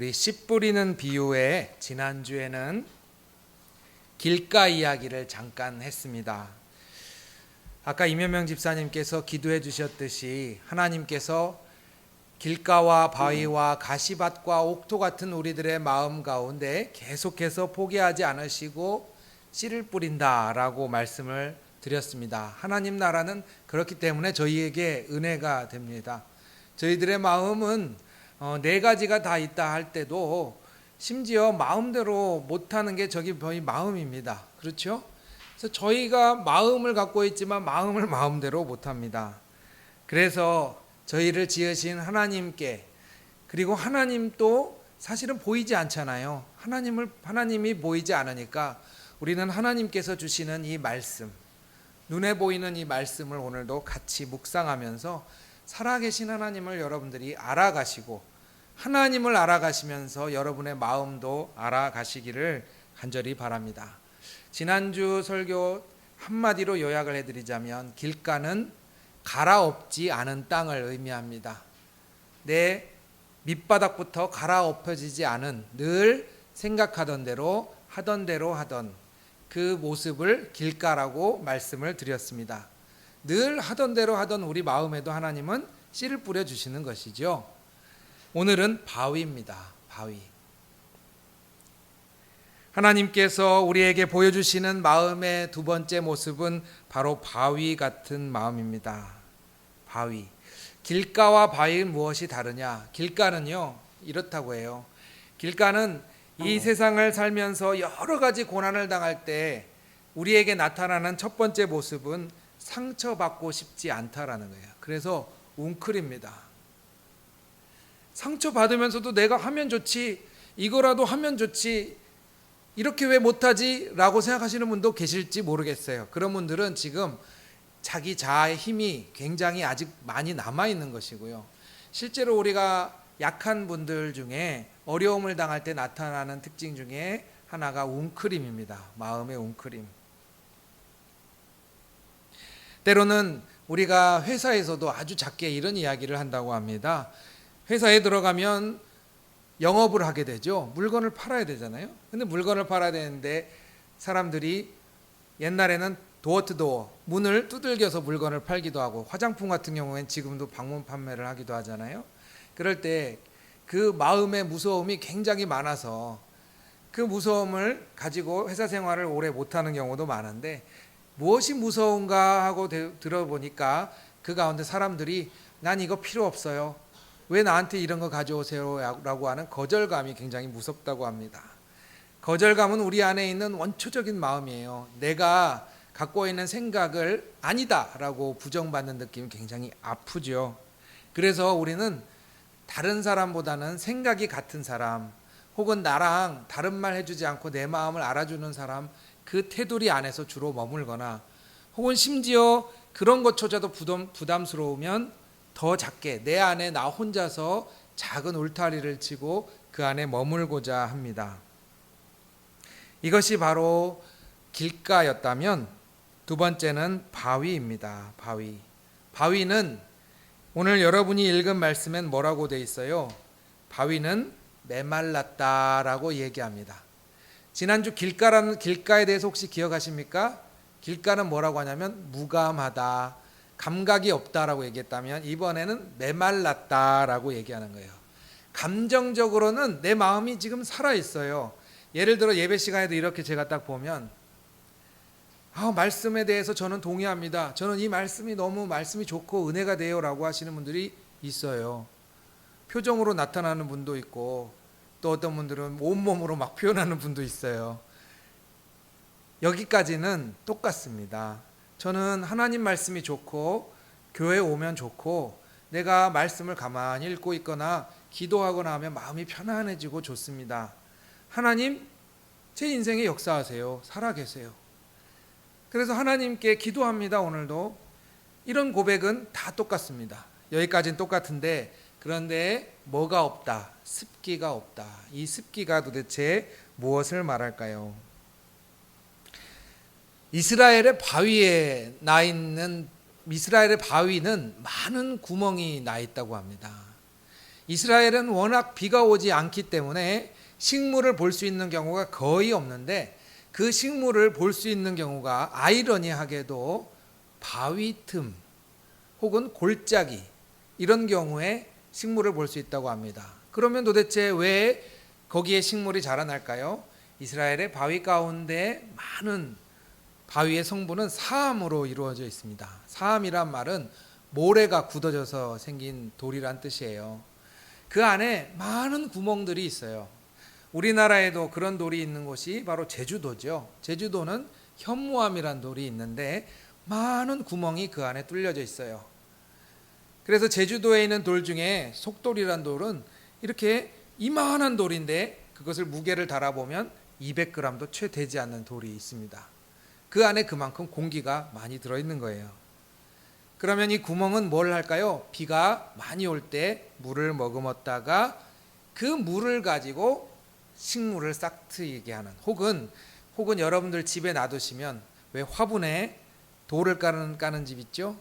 우리 씨 뿌리는 비유의 지난주에는 길가 이야기를 잠깐 했습니다. 아까 이면명 집사님께서 기도해 주셨듯이 하나님께서 길가와 바위와 가시밭과 옥토 같은 우리들의 마음 가운데 계속해서 포기하지 않으시고 씨를 뿌린다라고 말씀을 드렸습니다. 하나님 나라는 그렇기 때문에 저희에게 은혜가 됩니다. 저희들의 마음은 어, 네 가지가 다 있다 할 때도 심지어 마음대로 못하는 게 저기 거의 마음입니다. 그렇죠? 그래서 저희가 마음을 갖고 있지만 마음을 마음대로 못합니다. 그래서 저희를 지으신 하나님께 그리고 하나님도 사실은 보이지 않잖아요. 하나님을 하나님이 보이지 않으니까 우리는 하나님께서 주시는 이 말씀 눈에 보이는 이 말씀을 오늘도 같이 묵상하면서 살아계신 하나님을 여러분들이 알아가시고 하나님을 알아가시면서 여러분의 마음도 알아가시기를 간절히 바랍니다. 지난주 설교 한마디로 요약을 해드리자면 길가는 갈아엎지 않은 땅을 의미합니다. 내 밑바닥부터 갈아엎어지지 않은 늘 생각하던 대로 하던 대로 하던 그 모습을 길가라고 말씀을 드렸습니다. 늘 하던 대로 하던 우리 마음에도 하나님은 씨를 뿌려 주시는 것이죠. 오늘은 바위입니다. 바위. 하나님께서 우리에게 보여주시는 마음의 두 번째 모습은 바로 바위 같은 마음입니다. 바위. 길가와 바위는 무엇이 다르냐? 길가는요, 이렇다고 해요. 길가는 이 세상을 살면서 여러 가지 고난을 당할 때 우리에게 나타나는 첫 번째 모습은 상처받고 싶지 않다라는 거예요. 그래서 웅크립니다. 상처받으면서도 내가 하면 좋지, 이거라도 하면 좋지, 이렇게 왜 못하지? 라고 생각하시는 분도 계실지 모르겠어요. 그런 분들은 지금 자기 자아의 힘이 굉장히 아직 많이 남아있는 것이고요. 실제로 우리가 약한 분들 중에 어려움을 당할 때 나타나는 특징 중에 하나가 웅크림입니다. 마음의 웅크림. 때로는 우리가 회사에서도 아주 작게 이런 이야기를 한다고 합니다. 회사에 들어가면 영업을 하게 되죠. 물건을 팔아야 되잖아요. 근데 물건을 팔아야 되는데 사람들이 옛날에는 도어 투 도어 문을 두들겨서 물건을 팔기도 하고 화장품 같은 경우엔 지금도 방문 판매를 하기도 하잖아요. 그럴 때 그 마음의 무서움이 굉장히 많아서 그 무서움을 가지고 회사 생활을 오래 못하는 경우도 많은데 무엇이 무서운가 하고 들어보니까 그 가운데 사람들이 난 이거 필요 없어요. 왜 나한테 이런 거 가져오세요? 라고 하는 거절감이 굉장히 무섭다고 합니다. 거절감은 우리 안에 있는 원초적인 마음이에요. 내가 갖고 있는 생각을 아니다 라고 부정받는 느낌이 굉장히 아프죠. 그래서 우리는 다른 사람보다는 생각이 같은 사람, 혹은 나랑 다른 말 해주지 않고 내 마음을 알아주는 사람, 그 테두리 안에서 주로 머물거나, 혹은 심지어 그런 것조차도 부담, 부담스러우면 더 작게 내 안에 나 혼자서 작은 울타리를 치고 그 안에 머물고자 합니다. 이것이 바로 길가였다면 두 번째는 바위입니다. 바위. 바위는 오늘 여러분이 읽은 말씀엔 뭐라고 돼 있어요? 바위는 메말랐다라고 얘기합니다. 지난주 길가라는 길가에 대해서 혹시 기억하십니까? 길가는 뭐라고 하냐면 무감하다, 감각이 없다라고 얘기했다면 이번에는 메말랐다라고 얘기하는 거예요. 감정적으로는 내 마음이 지금 살아 있어요. 예를 들어 예배 시간에도 이렇게 제가 딱 보면 아, 말씀에 대해서 저는 동의합니다. 저는 이 말씀이 너무 말씀이 좋고 은혜가 돼요라고 하시는 분들이 있어요. 표정으로 나타나는 분도 있고 또 어떤 분들은 온몸으로 막 표현하는 분도 있어요. 여기까지는 똑같습니다. 저는 하나님 말씀이 좋고 교회 오면 좋고 내가 말씀을 가만히 읽고 있거나 기도하거나 하면 마음이 편안해지고 좋습니다. 하나님 제 인생에 역사하세요. 살아 계세요. 그래서 하나님께 기도합니다. 오늘도 이런 고백은 다 똑같습니다. 여기까지는 똑같은데 그런데 뭐가 없다. 습기가 없다. 이 습기가 도대체 무엇을 말할까요? 이스라엘의 바위에 나 있는 이스라엘의 바위는 많은 구멍이 나 있다고 합니다. 이스라엘은 워낙 비가 오지 않기 때문에 식물을 볼 수 있는 경우가 거의 없는데 그 식물을 볼 수 있는 경우가 아이러니하게도 바위 틈 혹은 골짜기 이런 경우에 식물을 볼 수 있다고 합니다. 그러면 도대체 왜 거기에 식물이 자라날까요? 이스라엘의 바위 가운데 많은 바위의 성분은 사암으로 이루어져 있습니다. 사암이란 말은 모래가 굳어져서 생긴 돌이란 뜻이에요. 그 안에 많은 구멍들이 있어요. 우리나라에도 그런 돌이 있는 곳이 바로 제주도죠. 제주도는 현무암이란 돌이 있는데 많은 구멍이 그 안에 뚫려져 있어요. 그래서 제주도에 있는 돌 중에 속돌이란 돌은 이렇게 이만한 돌인데 그것을 무게를 달아보면 200g도 채 되지 않는 돌이 있습니다. 그 안에 그만큼 공기가 많이 들어있는 거예요. 그러면 이 구멍은 뭘 할까요? 비가 많이 올 때 물을 머금었다가 그 물을 가지고 식물을 싹 트이게 하는 혹은 혹은 여러분들 집에 놔두시면 왜 화분에 돌을 까는 까는 집 있죠?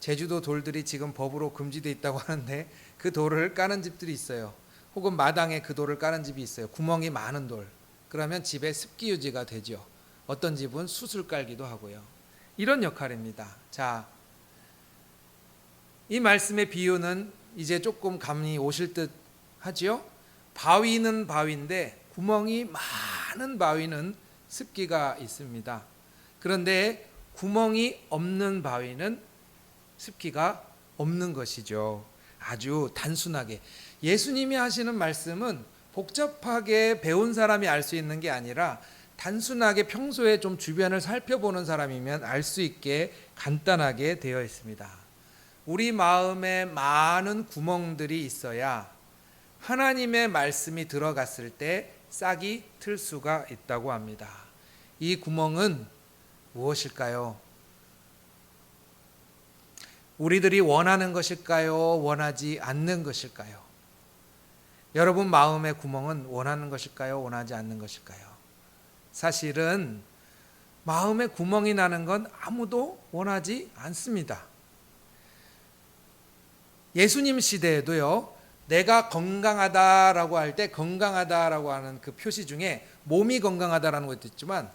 제주도 돌들이 지금 법으로 금지돼 있다고 하는데 그 돌을 까는 집들이 있어요. 혹은 마당에 그 돌을 까는 집이 있어요. 구멍이 많은 돌. 그러면 집에 습기 유지가 되죠. 어떤 집은 숯을 깔기도 하고요. 이런 역할입니다. 자, 이 말씀의 비유는 이제 조금 감이 오실 듯 하지요? 바위는 바위인데 구멍이 많은 바위는 습기가 있습니다. 그런데 구멍이 없는 바위는 습기가 없는 것이죠. 아주 단순하게 예수님이 하시는 말씀은 복잡하게 배운 사람이 알 수 있는 게 아니라 단순하게 평소에 좀 주변을 살펴보는 사람이면 알 수 있게 간단하게 되어 있습니다. 우리 마음에 많은 구멍들이 있어야 하나님의 말씀이 들어갔을 때 싹이 틀 수가 있다고 합니다. 이 구멍은 무엇일까요? 우리들이 원하는 것일까요? 원하지 않는 것일까요? 여러분 마음의 구멍은 원하는 것일까요? 원하지 않는 것일까요? 사실은 마음에 구멍이 나는 건 아무도 원하지 않습니다. 예수님 시대에도요, 내가 건강하다라고 할 때 건강하다라고 하는 그 표시 중에 몸이 건강하다라는 것도 있지만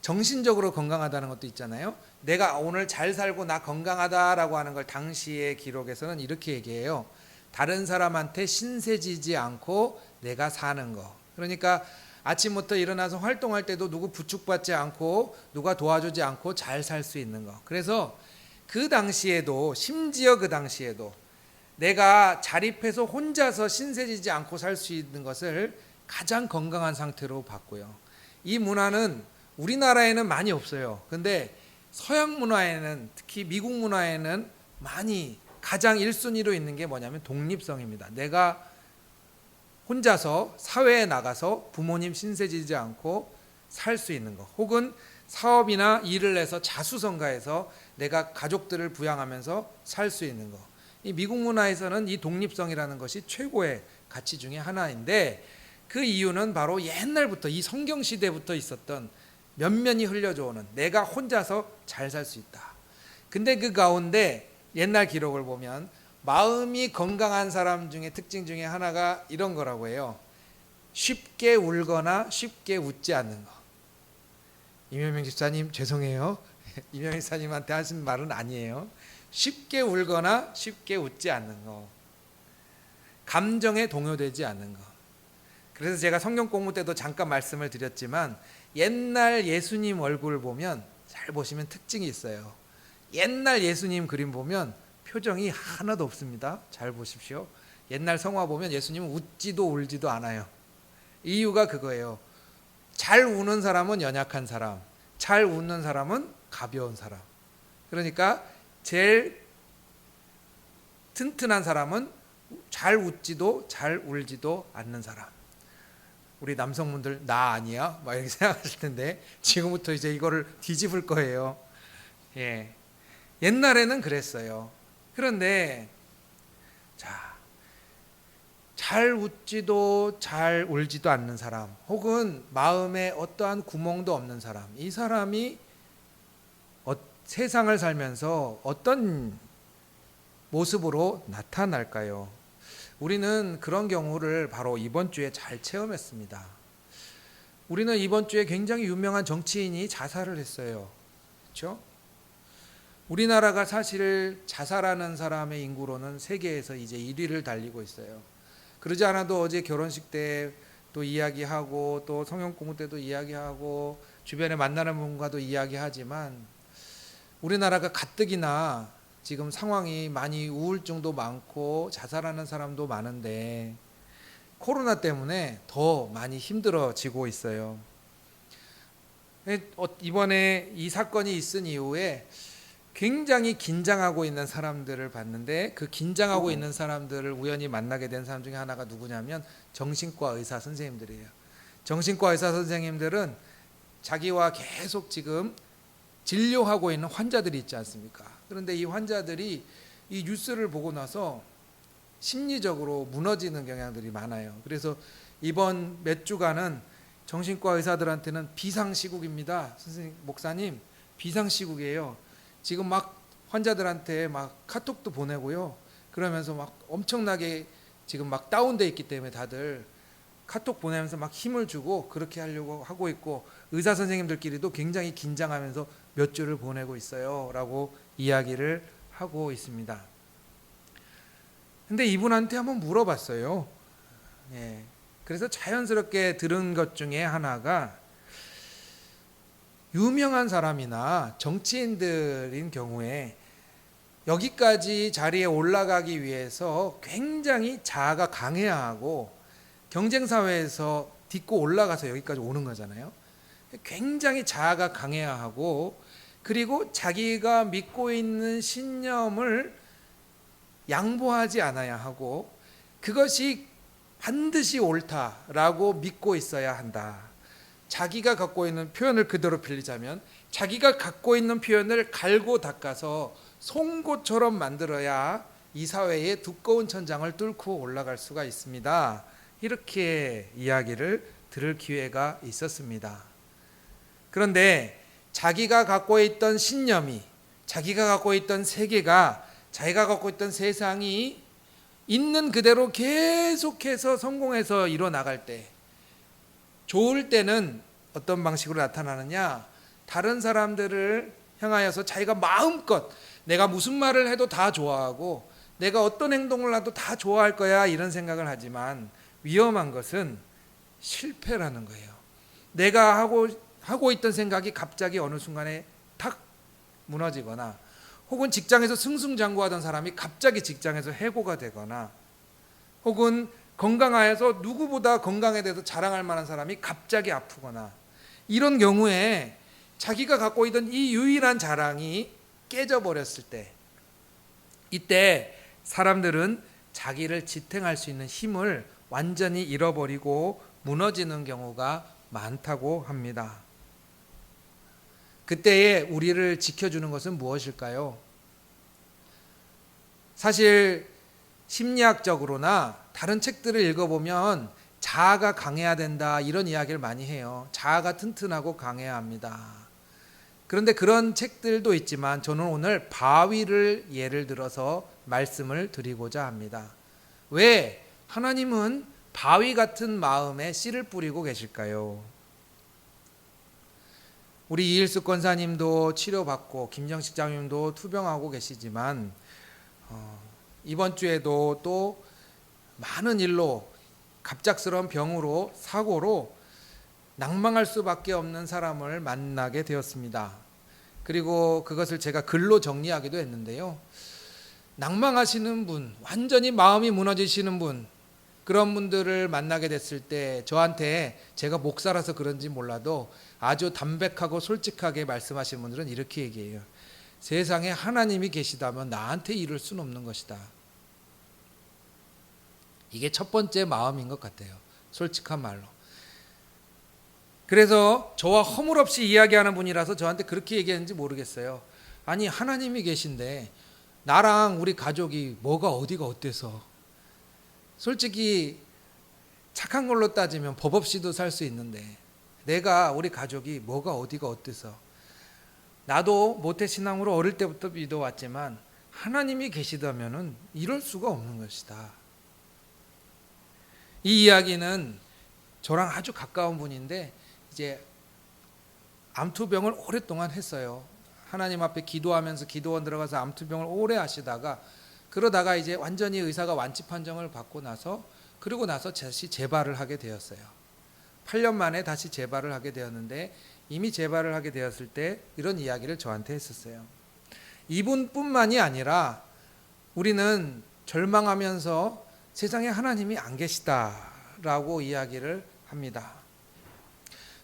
정신적으로 건강하다는 것도 있잖아요. 내가 오늘 잘 살고 나 건강하다라고 하는 걸 당시의 기록에서는 이렇게 얘기해요. 다른 사람한테 신세지지 않고 내가 사는 거. 그러니까 아침부터 일어나서 활동할 때도 누구 부축받지 않고 누가 도와주지 않고 잘 살 수 있는 거. 그래서 그 당시에도 심지어 그 당시에도 내가 자립해서 혼자서 신세지지 않고 살 수 있는 것을 가장 건강한 상태로 봤고요. 이 문화는 우리나라에는 많이 없어요. 근데 서양 문화에는 특히 미국 문화에는 많이 가장 1순위로 있는 게 뭐냐면 독립성입니다. 내가 혼자서 사회에 나가서 부모님 신세지지 않고 살 수 있는 거. 혹은 사업이나 일을 해서 자수성가해서 내가 가족들을 부양하면서 살 수 있는 거. 이 미국 문화에서는 이 독립성이라는 것이 최고의 가치 중에 하나인데 그 이유는 바로 옛날부터 이 성경 시대부터 있었던 면면이 흘려져 오는 내가 혼자서 잘 살 수 있다. 근데 그 가운데 옛날 기록을 보면 마음이 건강한 사람 중에 특징 중에 하나가 이런 거라고 해요. 쉽게 울거나 쉽게 웃지 않는 거. 이명명 집사님 죄송해요. 이명명 집사님한테 하신 말은 아니에요. 쉽게 울거나 쉽게 웃지 않는 거. 감정에 동요되지 않는 거. 그래서 제가 성경 공부 때도 잠깐 말씀을 드렸지만 옛날 예수님 얼굴 보면 잘 보시면 특징이 있어요. 옛날 예수님 그림 보면 표정이 하나도 없습니다. 잘 보십시오. 옛날 성화 보면 예수님은 웃지도 울지도 않아요. 이유가 그거예요. 잘 우는 사람은 연약한 사람, 잘 웃는 사람은 가벼운 사람. 그러니까 제일 튼튼한 사람은 잘 웃지도 잘 울지도 않는 사람. 우리 남성분들 나 아니야? 막 이렇게 생각하실 텐데 지금부터 이제 이거를 뒤집을 거예요. 예. 옛날에는 그랬어요. 그런데 자, 잘 웃지도 잘 울지도 않는 사람, 혹은 마음에 어떠한 구멍도 없는 사람, 이 사람이 어, 세상을 살면서 어떤 모습으로 나타날까요? 우리는 그런 경우를 바로 이번 주에 잘 체험했습니다. 우리는 이번 주에 굉장히 유명한 정치인이 자살을 했어요. 그렇죠? 우리나라가 사실 자살하는 사람의 인구로는 세계에서 이제 1위를 달리고 있어요. 그러지 않아도 어제 결혼식 때 또 이야기하고 또 성형 공부 때도 이야기하고 주변에 만나는 분과도 이야기하지만 우리나라가 가뜩이나 지금 상황이 많이 우울증도 많고 자살하는 사람도 많은데 코로나 때문에 더 많이 힘들어지고 있어요. 어, 이번에 이 사건이 있은 이후에 굉장히 긴장하고 있는 사람들을 봤는데 그 긴장하고 있는 사람들을 우연히 만나게 된 사람 중에 하나가 누구냐면 정신과 의사 선생님들이에요. 정신과 의사 선생님들은 자기와 계속 지금 진료하고 있는 환자들이 있지 않습니까? 그런데 이 환자들이 이 뉴스를 보고 나서 심리적으로 무너지는 경향들이 많아요. 그래서 이번 몇 주간은 정신과 의사들한테는 비상시국입니다. 선생님, 목사님, 비상시국이에요. 지금 막 환자들한테 막 카톡도 보내고요. 그러면서 막 엄청나게 지금 막 다운돼 있기 때문에 다들 카톡 보내면서 막 힘을 주고 그렇게 하려고 하고 있고 의사 선생님들끼리도 굉장히 긴장하면서 몇 주를 보내고 있어요라고 이야기를 하고 있습니다. 근데 이분한테 한번 물어봤어요. 예. 그래서 자연스럽게 들은 것 중에 하나가 유명한 사람이나 정치인들인 경우에 여기까지 자리에 올라가기 위해서 굉장히 자아가 강해야 하고 경쟁 사회에서 딛고 올라가서 여기까지 오는 거잖아요. 굉장히 자아가 강해야 하고 그리고 자기가 믿고 있는 신념을 양보하지 않아야 하고 그것이 반드시 옳다라고 믿고 있어야 한다. 자기가 갖고 있는 표현을 그대로 빌리자면 자기가 갖고 있는 표현을 갈고 닦아서 송곳처럼 만들어야 이 사회의 두꺼운 천장을 뚫고 올라갈 수가 있습니다. 이렇게 이야기를 들을 기회가 있었습니다. 그런데 자기가 갖고 있던 신념이 자기가 갖고 있던 세계가 자기가 갖고 있던 세상이 있는 그대로 계속해서 성공해서 일어나갈 때 좋을 때는 어떤 방식으로 나타나느냐? 다른 사람들을 향하여서 자기가 마음껏 내가 무슨 말을 해도 다 좋아하고 내가 어떤 행동을 해도 다 좋아할 거야 이런 생각을 하지만 위험한 것은 실패라는 거예요. 내가 하고 하고 있던 생각이 갑자기 어느 순간에 탁 무너지거나 혹은 직장에서 승승장구하던 사람이 갑자기 직장에서 해고가 되거나 혹은 건강하여서 누구보다 건강에 대해서 자랑할 만한 사람이 갑자기 아프거나 이런 경우에 자기가 갖고 있던 이 유일한 자랑이 깨져버렸을 때 이때 사람들은 자기를 지탱할 수 있는 힘을 완전히 잃어버리고 무너지는 경우가 많다고 합니다. 그때에 우리를 지켜주는 것은 무엇일까요? 사실 심리학적으로나 다른 책들을 읽어보면 자아가 강해야 된다 이런 이야기를 많이 해요. 자아가 튼튼하고 강해야 합니다. 그런데 그런 책들도 있지만 저는 오늘 바위를 예를 들어서 말씀을 드리고자 합니다. 왜 하나님은 바위 같은 마음에 씨를 뿌리고 계실까요? 우리 이일수 권사님도 치료받고 김정식 장님도 투병하고 계시지만 어, 이번 주에도 또 많은 일로 갑작스러운 병으로 사고로 낭망할 수밖에 없는 사람을 만나게 되었습니다. 그리고 그것을 제가 글로 정리하기도 했는데요. 낭망하시는 분, 완전히 마음이 무너지시는 분, 그런 분들을 만나게 됐을 때 저한테 제가 목사라서 그런지 몰라도 아주 담백하고 솔직하게 말씀하시는 분들은 이렇게 얘기해요. 세상에 하나님이 계시다면 나한테 이럴 수는 없는 것이다. 이게 첫 번째 마음인 것 같아요. 솔직한 말로. 그래서 저와 허물없이 이야기하는 분이라서 저한테 그렇게 얘기했는지 모르겠어요. 아니, 하나님이 계신데 나랑 우리 가족이 뭐가 어디가 어때서 솔직히 착한 걸로 따지면 법 없이도 살 수 있는데 내가 우리 가족이 뭐가 어디가 어때서 나도 모태 신앙으로 어릴 때부터 믿어왔지만 하나님이 계시다면은 이럴 수가 없는 것이다. 이 이야기는 저랑 아주 가까운 분인데 이제 암투병을 오랫동안 했어요. 하나님 앞에 기도하면서 기도원 들어가서 암투병을 오래 하시다가 그러다가 이제 완전히 의사가 완치 판정을 받고 나서 그리고 나서 다시 재발을 하게 되었어요. 8년 만에 다시 재발을 하게 되었는데 이미 재발을 하게 되었을 때 이런 이야기를 저한테 했었어요. 이분뿐만이 아니라 우리는 절망하면서 세상에 하나님이 안 계시다라고 이야기를 합니다.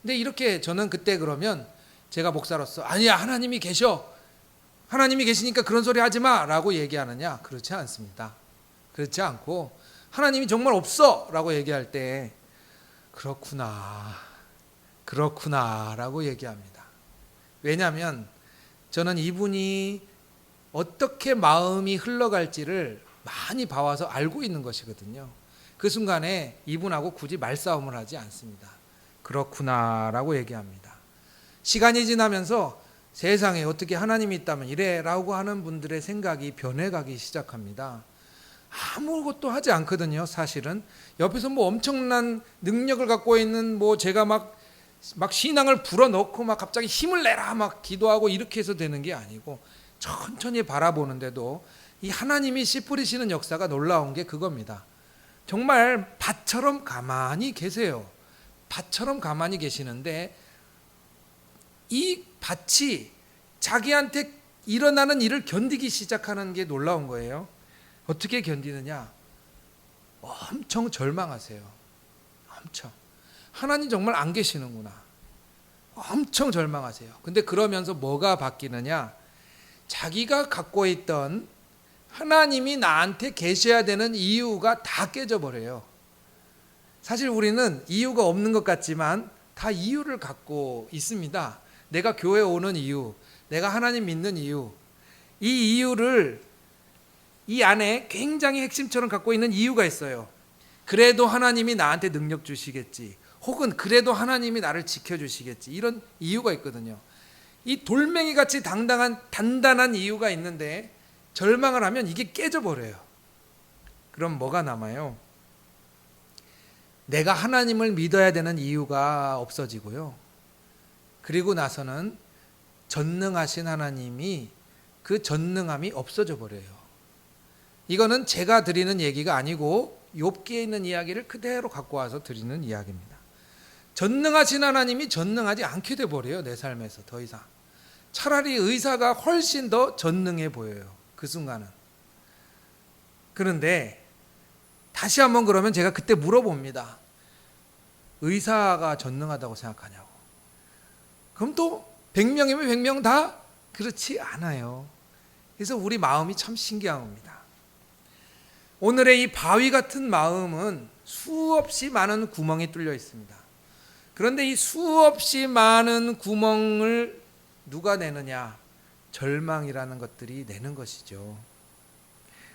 근데 이렇게 저는 그때 그러면 제가 목사로서 아니야 하나님이 계셔 하나님이 계시니까 그런 소리 하지 마라고 얘기하느냐 그렇지 않습니다. 그렇지 않고 하나님이 정말 없어라고 얘기할 때 그렇구나 그렇구나라고 얘기합니다. 왜냐하면 저는 이분이 어떻게 마음이 흘러갈지를 많이 봐와서 알고 있는 것이거든요. 그 순간에 이분하고 굳이 말싸움을 하지 않습니다. 그렇구나라고 얘기합니다. 시간이 지나면서 세상에 어떻게 하나님이 있다면 이래라고 하는 분들의 생각이 변해가기 시작합니다. 아무것도 하지 않거든요, 사실은. 옆에서 뭐 엄청난 능력을 갖고 있는 뭐 제가 막, 막 신앙을 불어넣고 막 갑자기 힘을 내라 막 기도하고 이렇게 해서 되는 게 아니고 천천히 바라보는데도 이 하나님이 씨 뿌리시는 역사가 놀라운 게 그겁니다. 정말 밭처럼 가만히 계세요. 밭처럼 가만히 계시는데 이 밭이 자기한테 일어나는 일을 견디기 시작하는 게 놀라운 거예요. 어떻게 견디느냐? 엄청 절망하세요. 엄청. 하나님 정말 안 계시는구나. 엄청 절망하세요. 근데 그러면서 뭐가 바뀌느냐? 자기가 갖고 있던 하나님이 나한테 계셔야 되는 이유가 다 깨져버려요. 사실 우리는 이유가 없는 것 같지만 다 이유를 갖고 있습니다. 내가 교회 오는 이유, 내가 하나님 믿는 이유, 이 이유를 이 안에 굉장히 핵심처럼 갖고 있는 이유가 있어요. 그래도 하나님이 나한테 능력 주시겠지. 혹은 그래도 하나님이 나를 지켜주시겠지. 이런 이유가 있거든요. 이 돌멩이 같이 당당한 단단한 이유가 있는데 절망을 하면 이게 깨져버려요. 그럼 뭐가 남아요? 내가 하나님을 믿어야 되는 이유가 없어지고요. 그리고 나서는 전능하신 하나님이 그 전능함이 없어져 버려요. 이거는 제가 드리는 얘기가 아니고 욥기에 있는 이야기를 그대로 갖고 와서 드리는 이야기입니다. 전능하신 하나님이 전능하지 않게 돼 버려요. 내 삶에서 더 이상. 차라리 의사가 훨씬 더 전능해 보여요. 그 순간은. 그런데 다시 한번 그러면 제가 그때 물어봅니다. 의사가 전능하다고 생각하냐고. 그럼 또 100명이면 100명 다 그렇지 않아요. 그래서 우리 마음이 참 신기한 겁니다. 오늘의 이 바위 같은 마음은 수없이 많은 구멍이 뚫려 있습니다. 그런데 이 수없이 많은 구멍을 누가 내느냐? 절망이라는 것들이 내는 것이죠.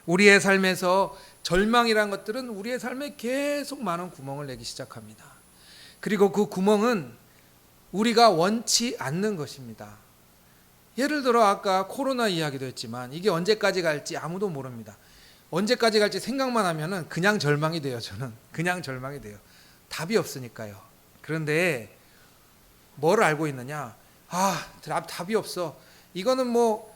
우리의 삶에서 절망이라는 것들은 우리의 삶에 계속 많은 구멍을 내기 시작합니다. 그리고 그 구멍은 우리가 원치 않는 것입니다. 예를 들어 아까 코로나 이야기도 했지만 이게 언제까지 갈지 아무도 모릅니다. 언제까지 갈지 생각만 하면은 그냥 절망이 돼요. 저는 그냥 절망이 돼요. 답이 없으니까요. 그런데 뭘 알고 있느냐? 아, 답이 없어. 이거는 뭐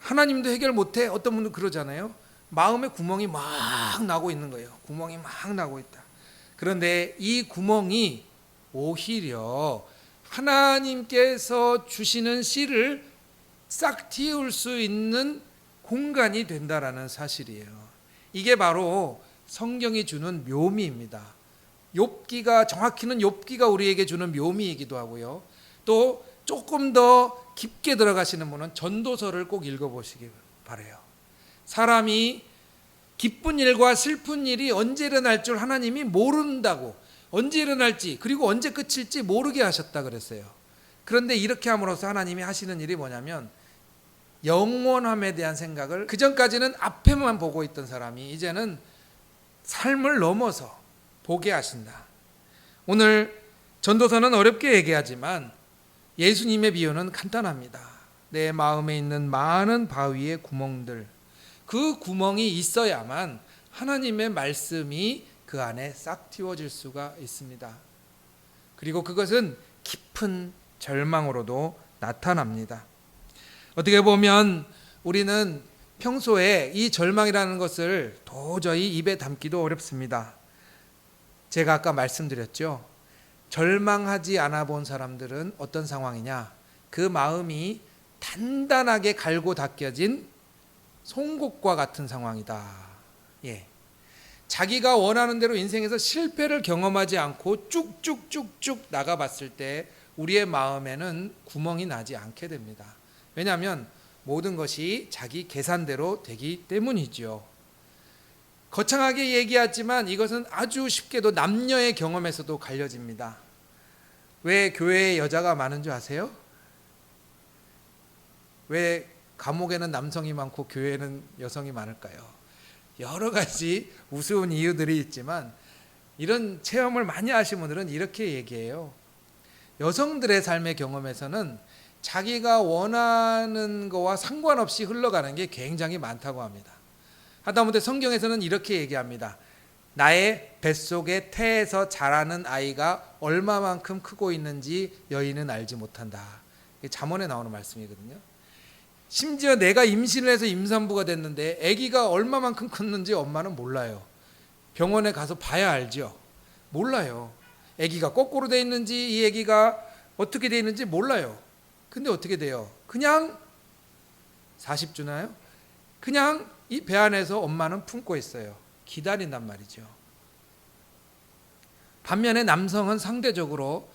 하나님도 해결 못해. 어떤 분도 그러잖아요. 마음에 구멍이 막 나고 있는 거예요. 구멍이 막 나고 있다. 그런데 이 구멍이 오히려 하나님께서 주시는 씨를 싹 틔울 수 있는 공간이 된다라는 사실이에요. 이게 바로 성경이 주는 묘미입니다. 욥기가 정확히는 욥기가 우리에게 주는 묘미이기도 하고요. 또 조금 더 깊게 들어가시는 분은 전도서를 꼭 읽어보시기 바래요. 사람이 기쁜 일과 슬픈 일이 언제 일어날 줄 하나님이 모른다고 언제 일어날지 그리고 언제 끝일지 모르게 하셨다 그랬어요. 그런데 이렇게 함으로써 하나님이 하시는 일이 뭐냐면 영원함에 대한 생각을 그 전까지는 앞에만 보고 있던 사람이 이제는 삶을 넘어서 보게 하신다. 오늘 전도서는 어렵게 얘기하지만 예수님의 비유는 간단합니다. 내 마음에 있는 많은 바위의 구멍들 그 구멍이 있어야만 하나님의 말씀이 그 안에 싹 틔워질 수가 있습니다. 그리고 그것은 깊은 절망으로도 나타납니다. 어떻게 보면 우리는 평소에 이 절망이라는 것을 도저히 입에 담기도 어렵습니다. 제가 아까 말씀드렸죠. 절망하지 않아 본 사람들은 어떤 상황이냐? 그 마음이 단단하게 갈고 닦여진 송곳과 같은 상황이다. 예. 자기가 원하는 대로 인생에서 실패를 경험하지 않고 쭉쭉쭉쭉 나가봤을 때 우리의 마음에는 구멍이 나지 않게 됩니다. 왜냐하면 모든 것이 자기 계산대로 되기 때문이지요. 거창하게 얘기하지만 이것은 아주 쉽게도 남녀의 경험에서도 갈려집니다. 왜 교회에 여자가 많은 줄 아세요? 왜 감옥에는 남성이 많고 교회에는 여성이 많을까요? 여러 가지 우스운 이유들이 있지만 이런 체험을 많이 하신 분들은 이렇게 얘기해요. 여성들의 삶의 경험에서는 자기가 원하는 거와 상관없이 흘러가는 게 굉장히 많다고 합니다. 하다못해 성경에서는 이렇게 얘기합니다. 나의 뱃속에 태에서 자라는 아이가 얼마만큼 크고 있는지 여인은 알지 못한다. 잠언에 나오는 말씀이거든요. 심지어 내가 임신을 해서 임산부가 됐는데 아기가 얼마만큼 컸는지 엄마는 몰라요. 병원에 가서 봐야 알죠. 몰라요. 아기가 거꾸로 돼 있는지 이 아기가 어떻게 돼 있는지 몰라요. 근데 어떻게 돼요? 그냥 40주나요? 그냥 이 배 안에서 엄마는 품고 있어요. 기다린단 말이죠. 반면에 남성은 상대적으로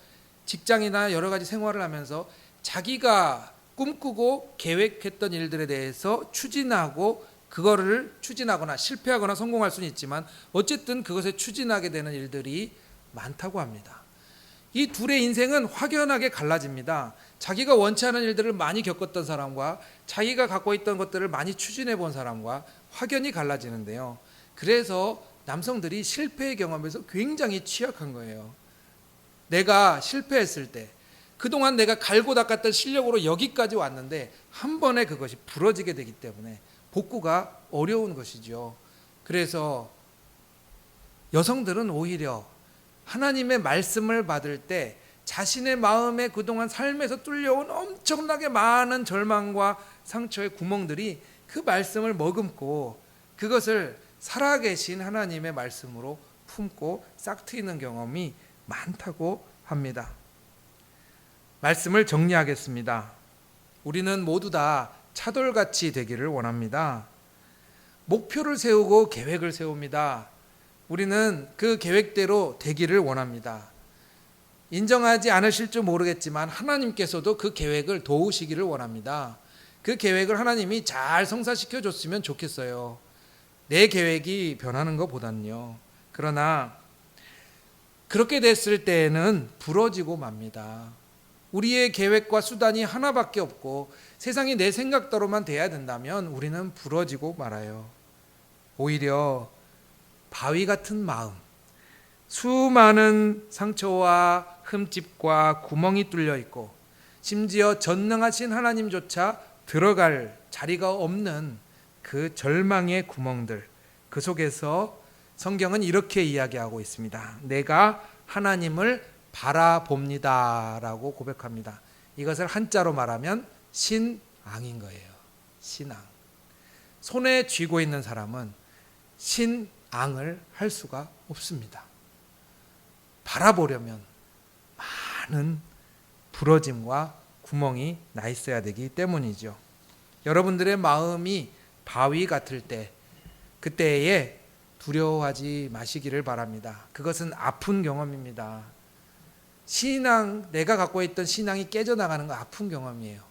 직장이나 여러 가지 생활을 하면서 자기가 꿈꾸고 계획했던 일들에 대해서 추진하고 그거를 추진하거나 실패하거나 성공할 수는 있지만 어쨌든 그것에 추진하게 되는 일들이 많다고 합니다. 이 둘의 인생은 확연하게 갈라집니다. 자기가 원치 않은 일들을 많이 겪었던 사람과 자기가 갖고 있던 것들을 많이 추진해 본 사람과 확연히 갈라지는데요. 그래서 남성들이 실패의 경험에서 굉장히 취약한 거예요. 내가 실패했을 때 그동안 내가 갈고 닦았던 실력으로 여기까지 왔는데 한 번에 그것이 부러지게 되기 때문에 복구가 어려운 것이죠. 그래서 여성들은 오히려 하나님의 말씀을 받을 때 자신의 마음에 그동안 삶에서 뚫려온 엄청나게 많은 절망과 상처의 구멍들이 그 말씀을 머금고 그것을 살아계신 하나님의 말씀으로 품고 싹 트이는 경험이 많다고 합니다. 말씀을 정리하겠습니다. 우리는 모두 다 차돌같이 되기를 원합니다. 목표를 세우고 계획을 세웁니다. 우리는 그 계획대로 되기를 원합니다. 인정하지 않으실 줄 모르겠지만 하나님께서도 그 계획을 도우시기를 원합니다. 그 계획을 하나님이 잘 성사시켜 줬으면 좋겠어요. 내 계획이 변하는 것보다는요. 그러나 그렇게 됐을 때에는 부러지고 맙니다. 우리의 계획과 수단이 하나밖에 없고 세상이 내 생각대로만 돼야 된다면 우리는 부러지고 말아요. 오히려 바위 같은 마음, 수많은 상처와 흠집과 구멍이 뚫려 있고 심지어 전능하신 하나님조차 들어갈 자리가 없는 그 절망의 구멍들 그 속에서 성경은 이렇게 이야기하고 있습니다. 내가 하나님을 바라봅니다 라고 고백합니다. 이것을 한자로 말하면 신앙인 거예요. 신앙. 손에 쥐고 있는 사람은 신 앙을 할 수가 없습니다. 바라보려면 많은 부러짐과 구멍이 나 있어야 되기 때문이죠. 여러분들의 마음이 바위 같을 때 그때에 두려워하지 마시기를 바랍니다. 그것은 아픈 경험입니다. 신앙 내가 갖고 있던 신앙이 깨져나가는 거 아픈 경험이에요.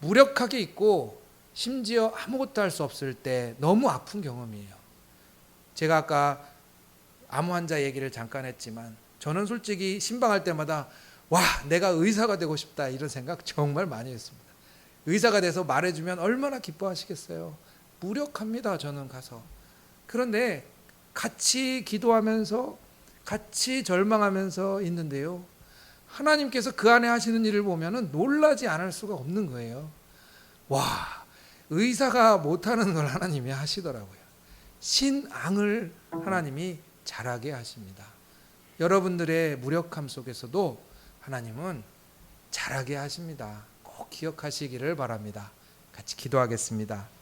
무력하게 있고 심지어 아무것도 할 수 없을 때 너무 아픈 경험이에요. 제가 아까 암 환자 얘기를 잠깐 했지만 저는 솔직히 신방할 때마다 와 내가 의사가 되고 싶다 이런 생각 정말 많이 했습니다. 의사가 돼서 말해주면 얼마나 기뻐하시겠어요. 무력합니다 저는 가서. 그런데 같이 기도하면서 같이 절망하면서 있는데요. 하나님께서 그 안에 하시는 일을 보면은 놀라지 않을 수가 없는 거예요. 와, 의사가 못하는 걸 하나님이 하시더라고요. 신앙을 하나님이 잘하게 하십니다. 여러분들의 무력함 속에서도 하나님은 잘하게 하십니다. 꼭 기억하시기를 바랍니다. 같이 기도하겠습니다.